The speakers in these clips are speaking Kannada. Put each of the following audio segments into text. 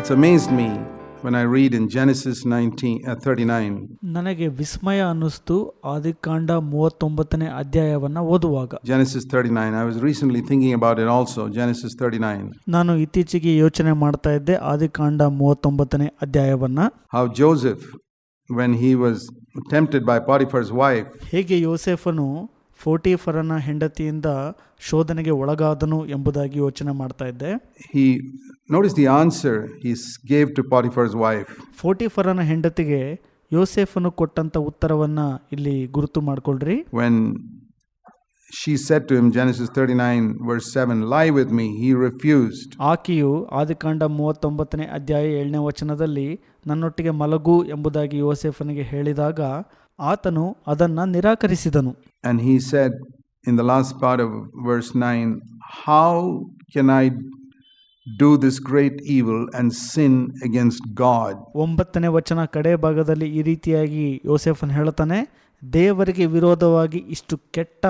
It's amazed me when I read in Genesis 19, uh, 39 ನನಗೆ ವಿಸ್ಮಯ ಅನ್ನಿಸ್ತು ಆದಿಕಾಂಡ ಮೂವತ್ತೊಂಬತ್ತನೇ ಅಧ್ಯಾಯವನ್ನ ಓದುವಾಗ Genesis 39. I was recently thinking about it also. Genesis 39. ನಾನು ಇತ್ತೀಚೆಗೆ ಯೋಚನೆ ಮಾಡ್ತಾ ಇದ್ದೆ ಆದಿಕಾಂಡ ಮೂವತ್ತೊಂಬತ್ತನೇ ಅಧ್ಯಾಯವನ್ನ How Joseph, when he was tempted by Potiphar's wife, ಹೇಗೆ ಯೋಸೆಫನು ಫೋರ್ಟಿಫರನ ಹೆಂಡತಿಯಿಂದ ಶೋಧನೆಗೆ ಒಳಗಾದನು ಎಂಬುದಾಗಿ ಯೋಚನೆ ಮಾಡ್ತಾ ಇದ್ದೆ he noticed the answer he gave to Potiphar's wife. ಫೋರ್ಟಿಫರನ ಹೆಂಡತಿಗೆ ಯೋಸೆಫನು ಕೊಟ್ಟಂತ ಉತ್ತರವನ್ನ ಇಲ್ಲಿ ಗುರುತು ಮಾಡ್ಕೊಳ್ರಿ when she said to him, Genesis 39, verse 7, Lie with me, he refused. ಆಕೆಯು ಆದಿಕಾಂಡ ಮೂವತ್ತೊಂಬತ್ತನೇ ಅಧ್ಯಾಯ ಏಳನೇ ವಚನದಲ್ಲಿ ನನ್ನೊಟ್ಟಿಗೆ ಮಲಗು ಎಂಬುದಾಗಿ ಯೋಸೆಫನಿಗೆ ಹೇಳಿದಾಗ ಆತನು ಅದನ್ನು ನಿರಾಕರಿಸಿದನು. And he said in the last part of verse 9, How can I do this great evil and sin against God? ಒಂಬತ್ತನೇ ವಚನ ಕಡೆ ಭಾಗದಲ್ಲಿ ಈ ರೀತಿಯಾಗಿ ಯೋಸೆಫನ್ ಹೇಳ್ತಾನೆ ದೇವರಿಗೆ ವಿರೋಧವಾಗಿ ಇಷ್ಟು ಕೆಟ್ಟ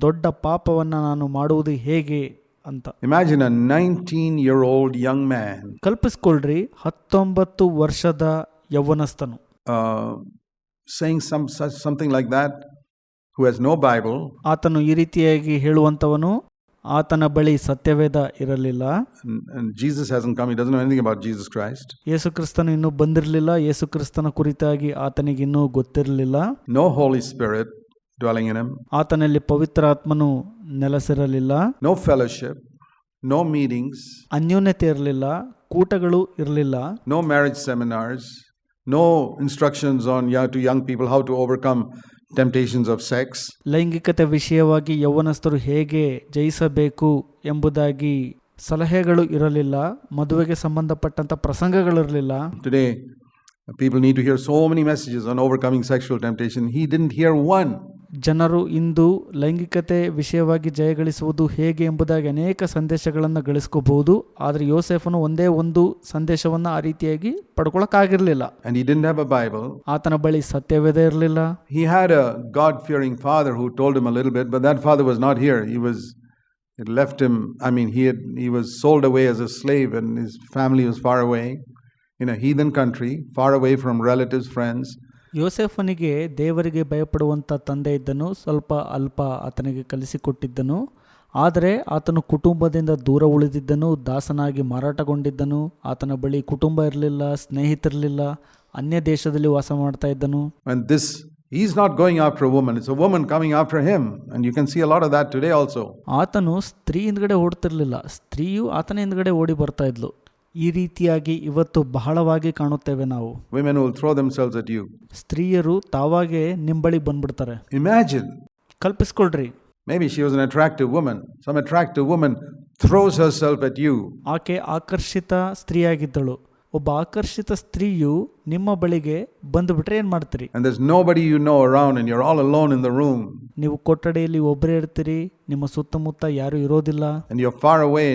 ದೊಡ್ಡ ಪಾಪವನ್ನು ನಾನು ಮಾಡುವುದು ಹೇಗೆ? ಅಂತ. Imagine a 19 year old young man ಕಲ್ಪಿಸ್ಕೊಳ್ರಿ ಹತ್ತೊಂಬತ್ತು ವರ್ಷದ ಯೌವನಸ್ಥನು. uh, saying some, such, something like that who has no Bible ಆತನು ಈ ರೀತಿಯಾಗಿ ಹೇಳುವಂತವನು ಆತನ ಬಳಿ ಸತ್ಯವೇದ ಇರಲಿಲ್ಲ and, Jesus hasn't come. He doesn't know anything about Jesus Christ. ಯೇಸು ಕ್ರಿಸ್ತನು ಇನ್ನೂ ಬಂದಿರಲಿಲ್ಲ ಯೇಸು ಕ್ರಿಸ್ತನ ಕುರಿತಾಗಿ ಆತನಿಗೆ ಇನ್ನೂ ಗೊತ್ತಿರಲಿಲ್ಲ No Holy Spirit dwelling in him, ಆತನಲ್ಲಿ ಪವಿತ್ರಾತ್ಮನು ನೆಲೆಸಿರಲಿಲ್ಲ no fellowship, no meetings, ಅನ್ಯೋನ್ಯತೆ ಇರಲಿಲ್ಲ ಕೂಟಗಳು ಇರಲಿಲ್ಲ no marriage seminars, no instructions on yeah, to young people how to overcome temptations of sex. ಲೈಂಗಿಕತೆ ವಿಷಯವಾಗಿ ಯೌವನಸ್ಥರು ಹೇಗೆ ಜಯಿಸಬೇಕು ಎಂಬುದಾಗಿ ಸಲಹೆಗಳು ಇರಲಿಲ್ಲ ಮದುವೆಗೆ ಸಂಬಂಧಪಟ್ಟಂತ ಪ್ರಸಂಗಗಳಿರಲಿಲ್ಲ Today, people need to hear so many messages on overcoming sexual temptation. He didn't hear one. ಜನರು ಇಂದು ಲೈಂಗಿಕತೆ ವಿಷಯವಾಗಿ ಜಯಗಳಿಸುವುದು ಹೇಗೆ ಎಂಬುದಾಗಿ ಅನೇಕ ಸಂದೇಶಗಳನ್ನು ಗಳಿಸ್ಕೋಬಹುದು ಆದರೆ ಯೋಸೆಫನು ಒಂದೇ ಒಂದು ಸಂದೇಶವನ್ನು ಆ ರೀತಿಯಾಗಿ ಪಡ್ಕೊಳಕ್ಕಾಗಿರಲಿಲ್ಲ And he didn't have a Bible. ಆತನ ಬಳಿ ಸತ್ಯವೇದ ಇರಲಿಲ್ಲ He had a God fearing father who told him a little bit, but that father was not here. He was, it left him, I mean, he, had, he was sold away as a slave and his family was far away in a heathen country, far away from relatives, friends. ಯೋಸೆಫನಿಗೆ ದೇವರಿಗೆ ಭಯಪಡುವಂಥ ತಂದೆ ಇದ್ದನು ಸ್ವಲ್ಪ ಅಲ್ಪ ಆತನಿಗೆ ಕಲಿಸಿಕೊಟ್ಟಿದ್ದನು ಆದರೆ ಆತನು ಕುಟುಂಬದಿಂದ ದೂರ ಉಳಿದಿದ್ದನು ದಾಸನಾಗಿ ಮಾರಾಟಗೊಂಡಿದ್ದನು ಆತನ ಬಳಿ ಕುಟುಂಬ ಇರಲಿಲ್ಲ ಸ್ನೇಹಿತರಿರಲಿಲ್ಲ ಅನ್ಯ ದೇಶದಲ್ಲಿ ವಾಸ ಮಾಡ್ತಾ ಇದ್ದನು And this, he's not going after a woman, it's a woman coming after him. And you can see a lot of that today also. ಆತನು ಸ್ತ್ರೀ ಹಿಂದ್ಗಡೆ ಓಡ್ತಿರ್ಲಿಲ್ಲ ಸ್ತ್ರೀಯು ಆತನ ಹಿಂದ್ಗಡೆ ಓಡಿ ಬರ್ತಾ ಇದ್ಲು ಈ ರೀತಿಯಾಗಿ ಇವತ್ತು ಬಹಳವಾಗಿ ಕಾಣುತ್ತೇವೆ ನಾವು Women will throw themselves at you. ಸ್ತ್ರೀಯರು ತಾವಾಗೆ ನಿಂಬಳಿ ಬಂದ್ಬಿಡ್ತಾರೆ Imagine, ಕಲ್ಪಿಸ್ಕೊಳ್ರಿ maybe she was an attractive woman. Some attractive woman throws herself at you. ಆಕೆ ಆಕರ್ಷಿತ ಸ್ತ್ರೀಯಾಗಿದ್ದಳು ಒಬ್ಬ ಆಕರ್ಷಿತ ಸ್ತ್ರೀಯು ನಿಮ್ಮ ಬಳಿಗೆ ಬಂದು ಬಿಟ್ರೆ ಏನ್ ಮಾಡ್ತೀರಿ? You know you all in the room ನೀವು ಕೊಠಡಿಯಲ್ಲಿ ಒಬ್ಬರೇ ಇರ್ತೀರಿ ನಿಮ್ಮ ಸುತ್ತಮುತ್ತ ಯಾರು ಇರೋದಿಲ್ಲ. ಯು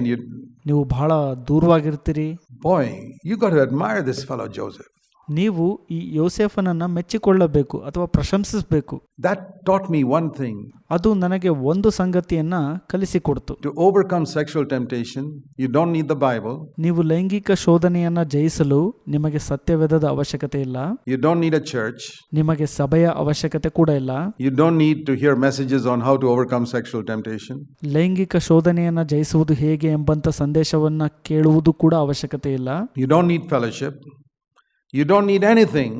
ಯು ನೀವು ಬಹಳ ದೂರವಾಗಿರ್ತೀರಿ. Boy you got to admire this fellow Joseph ನೀವು ಈ ಯೋಸೆಫನನ್ನ ಮೆಚ್ಚಿಕೊಳ್ಳಬೇಕು ಅಥವಾ ಪ್ರಶಂಸಿಸಬೇಕು. That taught me one thing ಅದು ನನಗೆ ಒಂದು ಸಂಗತಿಯನ್ನ ಕಲಿಸಿಕೊಡ್ತು. To overcome sexual temptation, you don't need the Bible, ನೀವು ಲೈಂಗಿಕ ಶೋಧನೆಯನ್ನ ಜಯಿಸಲು ನಿಮಗೆ ಸತ್ಯವೇದದ ಅವಶ್ಯಕತೆ ಇಲ್ಲ. You don't need a church ನಿಮಗೆ ಸಭೆಯ ಅವಶ್ಯಕತೆ ಕೂಡ ಇಲ್ಲ. You don't need to hear messages on how to overcome sexual temptation ಲೈಂಗಿಕ ಶೋಧನೆಯನ್ನ ಜಯಿಸುವುದು ಹೇಗೆ ಎಂಬಂತ ಸಂದೇಶವನ್ನ ಕೇಳುವುದು ಕೂಡ ಅವಶ್ಯಕತೆ ಇಲ್ಲ. You don't need fellowship, you don't need anything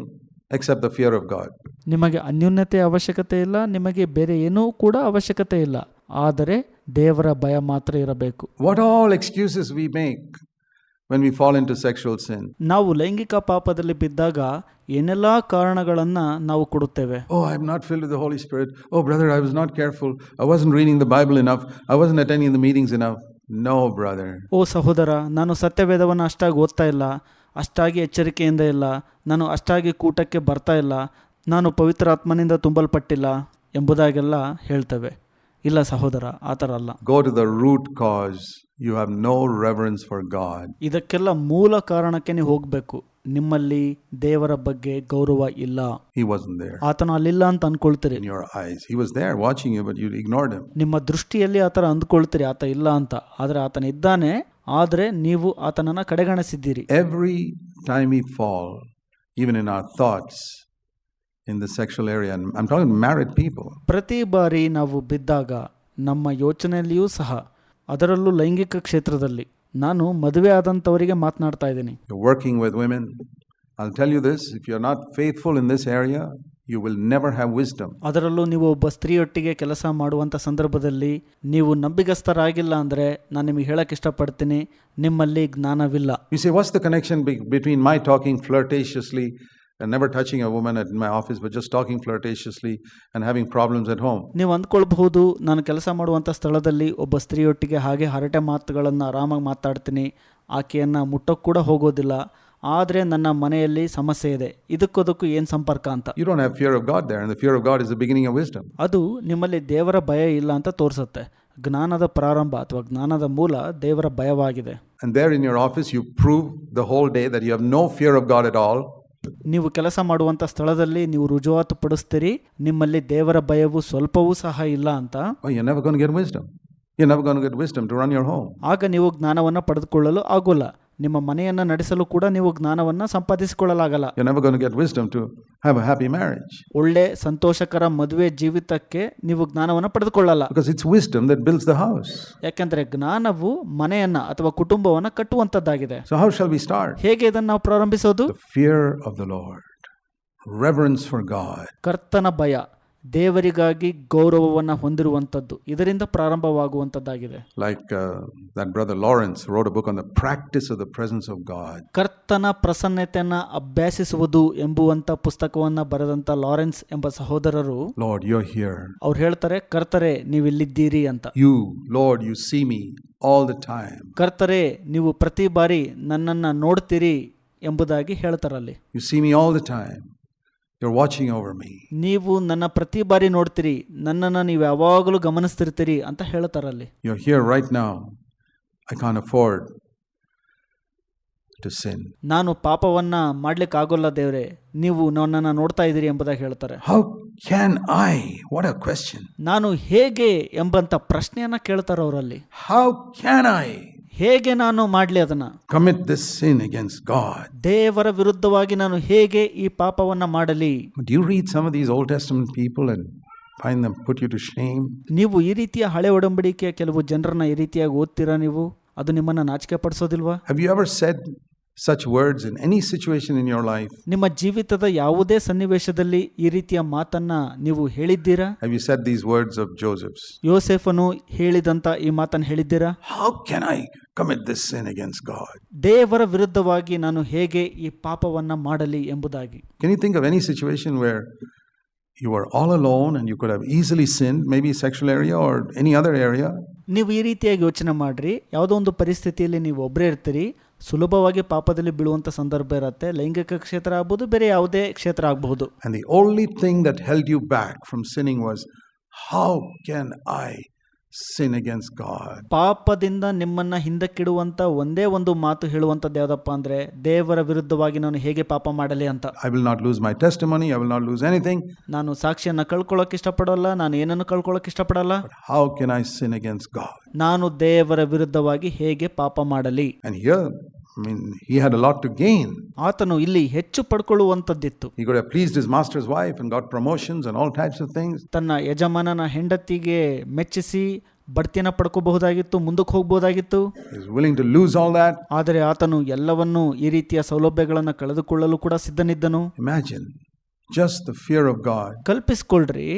except the fear of God. ನಿಮಗೆ ಅನ್ಯೋನ್ಯತೆ ಅವಶ್ಯಕತೆ ಇಲ್ಲ ನಿಮಗೆ ಬೇರೆ ಏನೂ ಕೂಡ ಅವಶ್ಯಕತೆ ಇಲ್ಲ ಆದರೆ ದೇವರ ಭಯ ಮಾತ್ರ ಇರಬೇಕು What all excuses we make when we fall into sexual sin. ನಾವು ಲೈಂಗಿಕ ಪಾಪದಲ್ಲಿ ಬಿದ್ದಾಗ ಏನೆಲ್ಲ ಕಾರಣಗಳನ್ನ ನಾವು ಕೊಡುತ್ತೇವೆ Oh, I'm not filled with the Holy Spirit. Oh, brother, I was not careful. I wasn't reading the Bible enough. I wasn't attending the meetings enough. No, brother. ಓ ಸಹೋದರ ನಾನು ಸತ್ಯವೇದವನ್ನು ಅಷ್ಟಾಗಿ ಓದ್ತಾ ಇಲ್ಲ ಅಷ್ಟಾಗಿ ಎಚ್ಚರಿಕೆಯಿಂದ ಇಲ್ಲ ನಾನು ಅಷ್ಟಾಗಿ ಕೂಟಕ್ಕೆ ಬರ್ತಾ ಇಲ್ಲ ನಾನು ಪವಿತ್ರಾತ್ಮನಿಂದ ತುಂಬಲ್ಪಟ್ಟಿಲ್ಲ ಎಂಬುದಾಗೆಲ್ಲ ಹೇಳ್ತೇವೆ. ಇಲ್ಲ ಸಹೋದರ ಆ ಥರ ಅಲ್ಲ. Go to the root cause you have no reverence for God ಇದಕ್ಕೆಲ್ಲ ಮೂಲ ಕಾರಣಕ್ಕೆ ನೀವು ಹೋಗಬೇಕು. ನಿಮ್ಮಲ್ಲಿ ದೇವರ ಬಗ್ಗೆ ಗೌರವ ಇಲ್ಲ. ಹಿ ವಾಸ್ ದೇರ್ ಆತನ ಅಲ್ಲಿಲ್ಲ ಅಂತ ಅನ್ಕೊಳ್ತೀರಿ in your eyes he was there watching you but you ignored him ನಿಮ್ಮ ದೃಷ್ಟಿಯಲ್ಲಿ ಆತರ ಅಂದ್ಕೊಳ್ತೀರಿ ಆತ ಇಲ್ಲ ಅಂತ. ಆದರೆ ಆತನ ಇದ್ದಾನೆ ಆದರೆ ನೀವು ಆತನನ್ನು ಕಡೆಗಣಿಸಿದ್ದೀರಿ. Every time we fall even in our thoughts in the sexual area am talking married people ಪ್ರತಿ ಬಾರಿ ನಾವು ಬಿದ್ದಾಗ ನಮ್ಮ ಯೋಚನೆಯಲ್ಲಿಯೂ ಸಹ ಅದರಲ್ಲೂ ಲೈಂಗಿಕ ಕ್ಷೇತ್ರದಲ್ಲಿ ನಾನು ಮದುವೆ ಆದಂಥವರಿಗೆ ಮಾತನಾಡ್ತಾ ಇದ್ದೀನಿ. Working with women I tell you this if you are not faithful in this area you will never have wisdom. ಅದರಲ್ಲೂ ನೀವು ಒಬ್ಬ ಸ್ತ್ರೀಯೊಟ್ಟಿಗೆ ಕೆಲಸ ಮಾಡುವಂಥ ಸಂದರ್ಭದಲ್ಲಿ ನೀವು ನಂಬಿಗಸ್ತರಾಗಿಲ್ಲ ಅಂದರೆ ನಾನು ನಿಮಗೆ ಹೇಳಕ್ಕೆ ಇಷ್ಟಪಡ್ತೀನಿ ನಿಮ್ಮಲ್ಲಿ ಜ್ಞಾನವಿಲ್ಲ You say, what's the connection be- between my talking flirtatiously and never touching a woman at my office, but just talking flirtatiously and having problems at home? ನೀವು ಅಂದ್ಕೊಳ್ಬಹುದು ನಾನು ಕೆಲಸ ಮಾಡುವಂಥ ಸ್ಥಳದಲ್ಲಿ ಒಬ್ಬ ಸ್ತ್ರೀಯೊಟ್ಟಿಗೆ ಹಾಗೆ ಹರಟೆ ಮಾತುಗಳನ್ನು ಆರಾಮಾಗಿ ಮಾತಾಡ್ತೀನಿ ಆಕೆಯನ್ನು ಮುಟ್ಟೋಕ್ಕೆ ಕೂಡ ಹೋಗೋದಿಲ್ಲ ಆದರೆ ನನ್ನ ಮನೆಯಲ್ಲಿ ಸಮಸ್ಯೆ ಇದೆ. ಇದಕ್ಕೊದಕ್ಕೂ ಏನು ಸಂಪರ್ಕ ಅಂತ? You don't have fear of God there and fear of God is the beginning of wisdom ಅದು ನಿಮ್ಮಲ್ಲಿ ದೇವರ ಭಯ ಇಲ್ಲ ಅಂತ ತೋರಿಸುತ್ತೆ. ಜ್ಞಾನದ ಪ್ರಾರಂಭ ಅಥವಾ ಜ್ಞಾನದ ಮೂಲ ದೇವರ ಭಯವಾಗಿದೆ. And there in your office you prove the whole day that you have no fear of God at all ನೀವು ಕೆಲಸ ಮಾಡುವಂಥ ಸ್ಥಳದಲ್ಲಿ ನೀವು ರುಜುವಾತು ಪಡಿಸ್ತೀರಿ ನಿಮ್ಮಲ್ಲಿ ದೇವರ ಭಯವು ಸ್ವಲ್ಪವೂ ಸಹ ಇಲ್ಲ ಅಂತ. ಆಗ ನೀವು ಜ್ಞಾನವನ್ನು ಪಡೆದುಕೊಳ್ಳಲು ಆಗೋಲ್ಲ. ನಿಮ್ಮ ಮನೆಯನ್ನು ನಡೆಸಲು ಕೂಡ ನೀವು ಜ್ಞಾನವನ್ನು ಸಂಪಾದಿಸಿಕೊಳ್ಳಲಾಗಲ್ಲ You're never going to get wisdom to have a happy marriage. ಒಳ್ಳೆ ಸಂತೋಷಕರ ಮದುವೆ ಜೀವಿತಕ್ಕೆ ನೀವು ಜ್ಞಾನವನ್ನು ಪಡೆದುಕೊಳ್ಳಲ್ಲ Because it's wisdom that builds the house. ಯಾಕೆಂದ್ರೆ ಜ್ಞಾನವು ಮನೆಯನ್ನ ಅಥವಾ ಕುಟುಂಬವನ್ನು ಕಟ್ಟುವಂತದ್ದಾಗಿದೆ So, how shall we start? ಹೇಗೆ ಇದನ್ನು ನಾವು ಪ್ರಾರಂಭಿಸೋದು The fear of the Lord, reverence for God. ಕರ್ತನ ಭಯ ದೇವರಿಗಾಗಿ ಗೌರವವನ್ನು ಹೊಂದಿರುವಂಥದ್ದು. ಇದರಿಂದ ಪ್ರಾರಂಭವಾಗುವಂಥದ್ದಾಗಿದೆ. Like that that Lawrence wrote book a book on the practice of the presence of God. ಕರ್ತನ ಪ್ರಸನ್ನತೆಯನ್ನು ಅಭ್ಯಾಸಿಸುವುದು ಎಂಬುವಂಥ ಪುಸ್ತಕವನ್ನ ಬರೆದಂತ ಲಾರೆನ್ಸ್ ಎಂಬ ಸಹೋದರರು ಲಾರ್ಡ್ ಯು ಹಿಯರ್ ಅವ್ರು ಹೇಳ್ತಾರೆ ಕರ್ತರೆ ನೀವು ಇಲ್ಲಿದ್ದೀರಿ ಅಂತ. You Lord you see me all the time ಕರ್ತರೆ ನೀವು ಪ್ರತಿ ಬಾರಿ ನನ್ನನ್ನು ನೋಡ್ತೀರಿ ಎಂಬುದಾಗಿ ಹೇಳ್ತಾರಲ್ಲಿ. You see me all the time. You're watching over me. ನೀವು ನನ್ನ ಪ್ರತಿ ಬಾರಿ ನೋಡ್ತೀರಿ ನನ್ನನ್ನು ನೀವು ಯಾವಾಗಲೂ ಗಮನಿಸ್ತಿರ್ತೀರಿ ಅಂತ ಹೇಳ್ತಾರಲ್ಲಿ You're here right now. I can't afford to sin. ನಾನು ಪಾಪವನ್ನ ಮಾಡ್ಲಿಕ್ಕೆ ಆಗೋಲ್ಲ ದೇವ್ರೆ ನೀವು ನನ್ನನ್ನು ನೋಡ್ತಾ ಇದ್ದೀರಿ ಎಂಬುದಾಗಿ ಹೇಳ್ತಾರೆ How can I? What a question. ನಾನು ಹೇಗೆ ಎಂಬಂತ ಪ್ರಶ್ನೆಯನ್ನ ಕೇಳ್ತಾರೆ ಅವರಲ್ಲಿ How can I ಹೇಗೆ ನಾನು ಮಾಡಲಿ ಅದನ್ನ? Commit this sin against God ದೇವರ ವಿರುದ್ಧವಾಗಿ ನಾನು ಹೇಗೆ ಈ ಪಾಪವನ್ನ ಮಾಡಲಿ? But you read some of these Old Testament people and find them put you to shame ನೀವು ಈ ರೀತಿಯ ಹಳೆ ಒಡಂಬಡಿಕೆಯ ಕೆಲವು ಜನರನ್ನ ಈ ರೀತಿಯಾಗಿ ಓದ್ತೀರಾ ನೀವು? ಅದು ನಿಮ್ಮನ್ನ ನಾಚಿಕೆ ಪಡಿಸೋದಿಲ್ವಾ have you ever said such words in any situation in your life? ನಿಮ್ಮ ಜೀವಿತದ ಯಾವುದೇ ಸನ್ನಿವೇಶದಲ್ಲಿ ಈ ರೀತಿಯ ಮಾತನ್ನ ನೀವು ಹೇಳಿದ್ದೀರಾ Have you said these words of Joseph's? ಯೋಸೆಫನು ಹೇಳಿದಂತ ಈ ಮಾತನ್ನು ಹೇಳಿದ್ದೀರಾ How can I commit this sin against God? ದೇವರ ವಿರುದ್ಧವಾಗಿ ನಾನು ಹೇಗೆ ಈ ಪಾಪವನ್ನ ಮಾಡಲಿ ಎಂಬುದಾಗಿ Can you think of any situation where you were all alone and you could have easily sinned, maybe sexual area or any other area? ನೀವು ಈ ರೀತಿಯಾಗಿ ಯೋಚನೆ ಮಾಡಿರಿ. ಯಾವುದೋ ಒಂದು ಪರಿಸ್ಥಿತಿಯಲ್ಲಿ ನೀವು ಒಬ್ಬರೇ ಇರ್ತೀರಿ. ಸುಲಭವಾಗಿ ಪಾಪದಲ್ಲಿ ಬೀಳುವಂಥ ಸಂದರ್ಭ ಇರುತ್ತೆ. ಲೈಂಗಿಕ ಕ್ಷೇತ್ರ ಆಗ್ಬೋದು, ಬೇರೆ ಯಾವುದೇ ಕ್ಷೇತ್ರ ಆಗಬಹುದು. And the only thing that held you back from sinning was how can I sin against God? ಪಾಪದಿಂದ ನಿಮ್ಮನ್ನ ಹಿಂದಕ್ಕಿಡುವಂತ ಒಂದೇ ಒಂದು ಮಾತು ಹೇಳುವಂತದ್ದು ಯಾವುದಪ್ಪ ಅಂದ್ರೆ ದೇವರ ವಿರುದ್ಧವಾಗಿ ನಾನು ಹೇಗೆ ಪಾಪ ಮಾಡಲಿ ಅಂತ I will not lose my testimony, I will not lose anything, ನಾನು ಸಾಕ್ಷಿಯನ್ನ ಕಳ್ಕೊಳ್ಳೋಕೆ ಇಷ್ಟಪಡಲ್ಲ ನಾನು ಏನನ್ನು ಕಳ್ಕೊಳ್ಳೋಕೆ ಇಷ್ಟಪಡಲ್ಲ how how can I sin against God? ನಾನು ದೇವರ ವಿರುದ್ಧವಾಗಿ ಹೇಗೆ ಪಾಪ ಮಾಡಲಿ And here, I mean, he had a lot to gain. ಆತನು ಇಲ್ಲಿ ಹೆಚ್ಚು ಪಡ್ಕೊಳ್ಳುವಂಥದ್ದಿತ್ತು He could have pleased his master's wife and got promotions and all types of things. ತನ್ನ ಯಜಮಾನನ ಹೆಂಡತಿಗೆ ಮೆಚ್ಚಿಸಿ ಬಡ್ತಿಯನ್ನ ಪಡ್ಕೋಬಹುದಾಗಿತ್ತು ಮುಂದಕ್ಕೆ ಹೋಗ್ಬೋದಾಗಿತ್ತು He was willing to lose all that. ಆದರೆ ಆತನು ಎಲ್ಲವನ್ನೂ ಈ ರೀತಿಯ ಸೌಲಭ್ಯಗಳನ್ನು ಕಳೆದುಕೊಳ್ಳಲು ಕೂಡ ಸಿದ್ಧನಿದ್ದನು Imagine just the fear of God. ಕಲ್ಪಿಸ್ಕೊಳ್ರಿ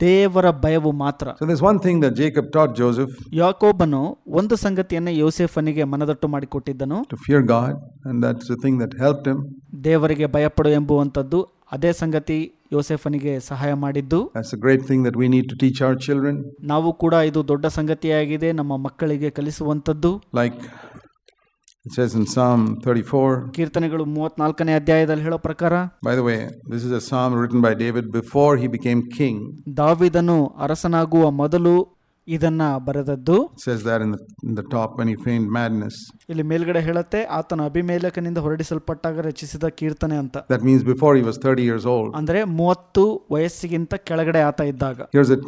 ದೇವರ ಭಯವು ಮಾತ್ರ So there's one thing that Jacob taught Joseph ಯಾಕೋಬನು ಒಂದು ಸಂಗತಿಯನ್ನು ಯೋಸೆಫನಿಗೆ ಮನದಟ್ಟು ಮಾಡಿಕೊಟ್ಟಿದ್ದನು to fear God, and that's the thing that helped him. ದೇವರಿಗೆ ಭಯಪಡು ಎಂಬುವಂಥದ್ದು ಅದೇ ಸಂಗತಿ ಯೋಸೆಫನಿಗೆ ಸಹಾಯ ಮಾಡಿದ್ದು That's a great thing that we need to teach our children. ನಾವು ಕೂಡ ಇದು ದೊಡ್ಡ ಸಂಗತಿಯಾಗಿದೆ ನಮ್ಮ ಮಕ್ಕಳಿಗೆ ಕಲಿಸುವಂಥದ್ದು Like it says in Psalm 34. ಕೀರ್ತನೆಗಳು ಮೂವತ್ನಾಲ್ಕನೇ ಅಧ್ಯಾಯದಲ್ಲಿ ಹೇಳೋ ಪ್ರಕಾರ By the way, this is a psalm written by David before he became king. ದಾವಿದನು ಅರಸನಾಗುವ ಮೊದಲು ಇದನ್ನ ಬರೆದದ್ದು. ಇಲ್ಲಿ ಮೇಲ್ಗಡೆ ಹೇಳುತ್ತೆ ಆತನ ಅಭಿಮೇಲಕನಿಂದ ಹೊರಡಿಸಲ್ಪಟ್ಟಾಗ ರಚಿಸಿದ ಕೀರ್ತನೆ ಅಂತ. That means before was 30 years old ಅಂದ್ರೆ ಮೂವತ್ತು ವಯಸ್ಸಿಗಿಂತ ಕೆಳಗಡೆ ಆತ ಇದ್ದಾಗ.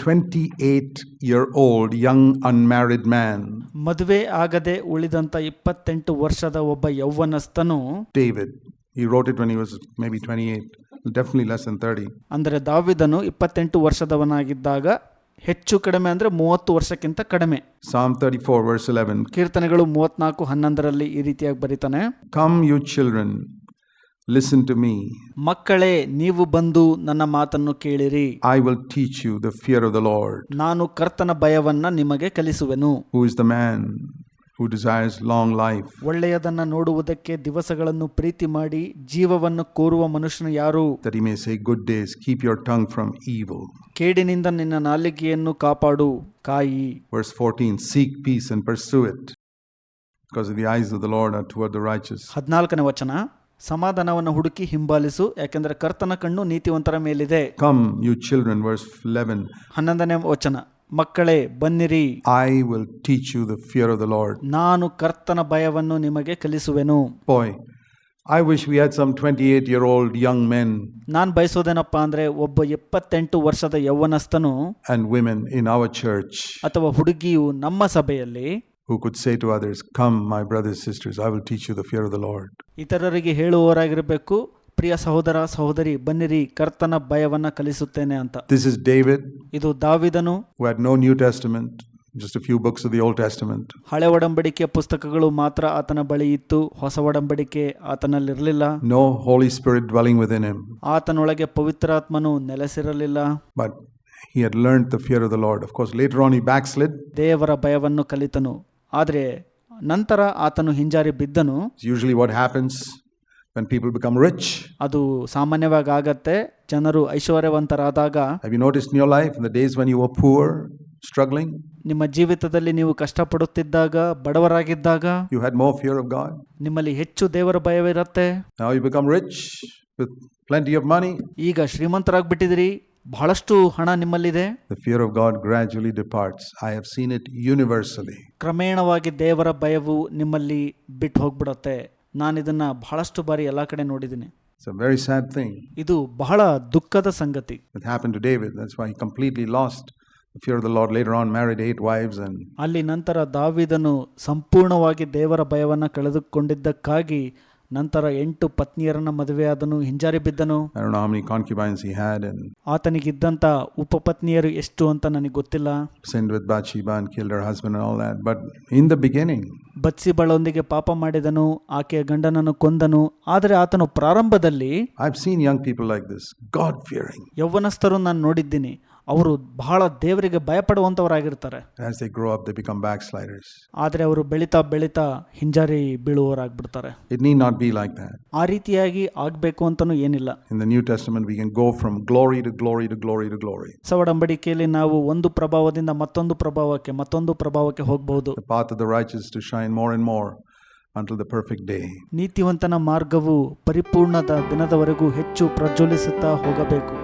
Twenty 28 year old young unmarried man ಮದುವೆ ಆಗದೆ ಉಳಿದಂತ ಇಪ್ಪತ್ತೆಂಟು ವರ್ಷದ ಒಬ್ಬ ಯೌವನಸ್ಥನು David He wrote it when he was maybe 28. Definitely less than 30. ಅಂದರೆ ದಾವಿದನು ಇಪ್ಪತ್ತೆಂಟು ವರ್ಷದವನಾಗಿದ್ದಾಗ ಹೆಚ್ಚು ಕಡಿಮೆ ಅಂದ್ರೆ ಮೂವತ್ತು ವರ್ಷಕ್ಕಿಂತ ಕಡಿಮೆ. Psalm 34, verse 11 ಕೀರ್ತನೆಗಳು ಮೂವತ್ನಾಲ್ಕು ಹನ್ನೊಂದರಲ್ಲಿ ಈ ರೀತಿಯಾಗಿ ಬರೀತಾನೆ. Come, you children, listen to me. ಮಕ್ಕಳೇ ನೀವು ಬಂದು ನನ್ನ ಮಾತನ್ನು ಕೇಳಿರಿ. I will teach you the fear of the Lord. ನಾನು ಕರ್ತನ ಭಯವನ್ನ ನಿಮಗೆ ಕಲಿಸುವೆನು. Who is the man? who desires long life? ಒಳ್ಳೆಯದನ್ನ ನೋಡುವುದಕ್ಕೆ ದಿವಸಗಳನ್ನು ಪ್ರೀತಿ ಮಾಡಿ ಜೀವವನ್ನು ಕೋರುವ ಮನುಷ್ಯನು ಯಾರು That he may say, Good days, keep your tongue from evil. ಕೇಡಿನಿಂದ ನಿನ್ನ ನಾಲಿಗೆಯನ್ನು ಕಾಪಾಡು ಕಾಯಿ Verse 14 Seek peace and pursue it, because the eyes of the Lord are toward the righteous. ಹದಿನಾಲ್ಕನೇ ವಚನ ಸಮಾಧಾನವನ್ನು ಹುಡುಕಿ ಹಿಂಬಾಲಿಸು ಯಾಕೆಂದರೆ ಕರ್ತನ ಕಣ್ಣು ನೀತಿವಂತರ ಮೇಲಿದೆ Come, you children, verse 11. ಹನ್ನೊಂದನೇ ವಚನ ಮಕ್ಕಳೇ ಬನ್ನಿರಿ I will teach you the fear of the Lord. ನಾನು ಕರ್ತನ ಭಯವನ್ನು ನಿಮಗೆ ಕಲಿಸುವೆನು Boy, I wish we had some 28 year old young men ನಾನು ಬಯಸೋದೇನಪ್ಪ ಅಂದ್ರೆ ಒಬ್ಬ ಎಪ್ಪತ್ತೆಂಟು ವರ್ಷದ ಯೌವನಸ್ಥನು and women in our church ಅಥವಾ ಹುಡುಗಿಯು ನಮ್ಮ ಸಭೆಯಲ್ಲಿ who could say to others, Come, my brothers, sisters, I will teach you the fear of the Lord. ಇತರರಿಗೆ ಹೇಳುವವರಾಗಿರಬೇಕು ಪ್ರಿಯ ಸಹೋದರ ಸಹೋದರಿ ಬನ್ನಿರಿ ಕರ್ತನ ಭಯವನ್ನ ಕಲಿಸುತ್ತೇನೆ ಅಂತ This is David, ಇದು ದಾವಿದನು who had no New Testament, just a few books of the Old Testament. ಹಳೆ ಒಡಂಬಡಿಕೆಯ ಪುಸ್ತಕಗಳು ಮಾತ್ರ ಆತನ ಬಳಿ ಇತ್ತು ಹೊಸ ಒಡಂಬಡಿಕೆ ಆತನಲ್ಲಿರಲಿಲ್ಲ No Holy Spirit dwelling within him. ಆತನೊಳಗೆ ಪವಿತ್ರಾತ್ಮನು ನೆಲೆಸಿರಲಿಲ್ಲ But he had learned the fear of the Lord. Of course, later on he backslid. ದೇವರ ಭಯವನ್ನು ಕಲಿತನು ಆದರೆ ನಂತರ ಆತನು ಹಿಂಜಾರಿ ಬಿದ್ದನು It's usually what happens when people become rich. ಅದು ಸಾಮಾನ್ಯವಾಗಿ ಆಗತ್ತೆ ಜನರು ಐಶ್ವರ್ಯವಂತರಾದಾಗ Have you noticed in your life, in the days when you were poor, struggling, ನಿಮ್ಮ ಜೀವಿತದಲ್ಲಿ ನೀವು ಕಷ್ಟಪಡುತ್ತಿದ್ದಾಗ ಬಡವರಾಗಿದ್ದಾಗ you had more fear of God? ನಿಮ್ಮಲ್ಲಿ ಹೆಚ್ಚು ದೇವರ ಭಯವಿರುತ್ತೆ Now you become rich with plenty of money. ಈಗ ಶ್ರೀಮಂತರಾಗ್ಬಿಟ್ಟಿದಿರಿ ಬಹಳಷ್ಟು ಹಣ ನಿಮ್ಮಲ್ಲಿದೆ The fear of God gradually departs. I have seen it universally. ಕ್ರಮೇಣವಾಗಿ ದೇವರ ಭಯವು ನಿಮ್ಮಲ್ಲಿ ಬಿಟ್ಟು ಹೋಗ್ಬಿಡತ್ತೆ ನಾನು ಇದನ್ನ ಬಹಳಷ್ಟು ಬಾರಿ ಎಲ್ಲ ಕಡೆ ನೋಡಿದ್ದೀನಿ It's a very sad thing. ಇದು ಬಹಳ ದುಃಖದ ಸಂಗತಿ It happened to David. That's why he completely lost the fear of the Lord. Later on, married eight wives, and ಅಲ್ಲಿ ನಂತರ ದಾವಿದನು ಸಂಪೂರ್ಣವಾಗಿ ದೇವರ ಭಯವನ್ನು ಕಳೆದುಕೊಂಡಿದ್ದಕ್ಕಾಗಿ ನಂತರ ಎಂಟು ಪತ್ನಿಯರನ್ನು ಮದುವೆಯಾದನು ಹಿಂಜಾರಿ ಬಿದ್ದನು. ನಾಮಿ ಕಾನ್ ಕಿ ಆತನಿಗೆ ಇದ್ದಂಥ ಉಪಪತ್ನಿಯರು ಎಷ್ಟು ಅಂತ ನನಗೆ ಗೊತ್ತಿಲ್ಲ. ಸೆಂಡ್ ವಿತ್ ಬಾಚ್ ಬಾನ್ಕಿ ಎಲ್ಲರ husband all but in the beginning ಬಚ್ಸಿ ಪಾಪ ಮಾಡಿದನು ಆಕೆಯ ಗಂಡನನ್ನು ಕೊಂದನು. ಆದರೆ ಆತನ ಪ್ರಾರಂಭದಲ್ಲಿ I've seen young people I this God fear ಯೌವ್ವನಸ್ಥರು ನಾನು ನೋಡಿದ್ದೀನಿ. ಅವರು ಬಹಳ ದೇವರಿಗೆ ಭಯಪಡುವಂಥವರಾಗಿರ್ತಾರೆ As they grow up, they become backsliders. ಆದರೆ ಅವರು ಬೆಳೀತಾ ಬೆಳೀತಾ ಹಿಂಜಾರಿ ಬೀಳುವವರಾಗ್ಬಿಡ್ತಾರೆ It need not be like that. ಆ ರೀತಿಯಾಗಿ ಆಗಬೇಕು ಅಂತಲೂ ಏನಿಲ್ಲ In the New Testament, we can go from glory to glory to glory to glory. ಹೊಸ ಒಡಂಬಡಿಕೆಯಲ್ಲಿ ನಾವು ಒಂದು ಪ್ರಭಾವದಿಂದ ಮತ್ತೊಂದು ಪ್ರಭಾವಕ್ಕೆ ಮತ್ತೊಂದು ಪ್ರಭಾವಕ್ಕೆ ಹೋಗಬಹುದು The path of the righteous to shine more and more until the perfect day. ನೀತಿವಂತನ ಮಾರ್ಗವು ಪರಿಪೂರ್ಣದ ದಿನದವರೆಗೂ ಹೆಚ್ಚು ಪ್ರಜ್ವಲಿಸುತ್ತಾ ಹೋಗಬೇಕು